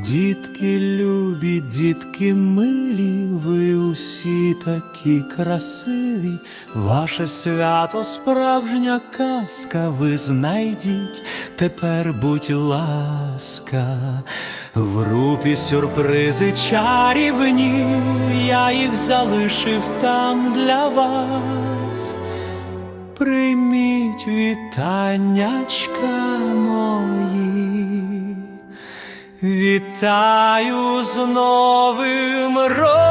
дітки любі, дітки милі, ви усі такі красиві, ваше свято справжня казка, ви знайдіть, тепер будь ласка, в групі сюрпризи чарівні, я їх залишив там для вас. Прийміть вітаннячка мої, вітаю з Новим роком.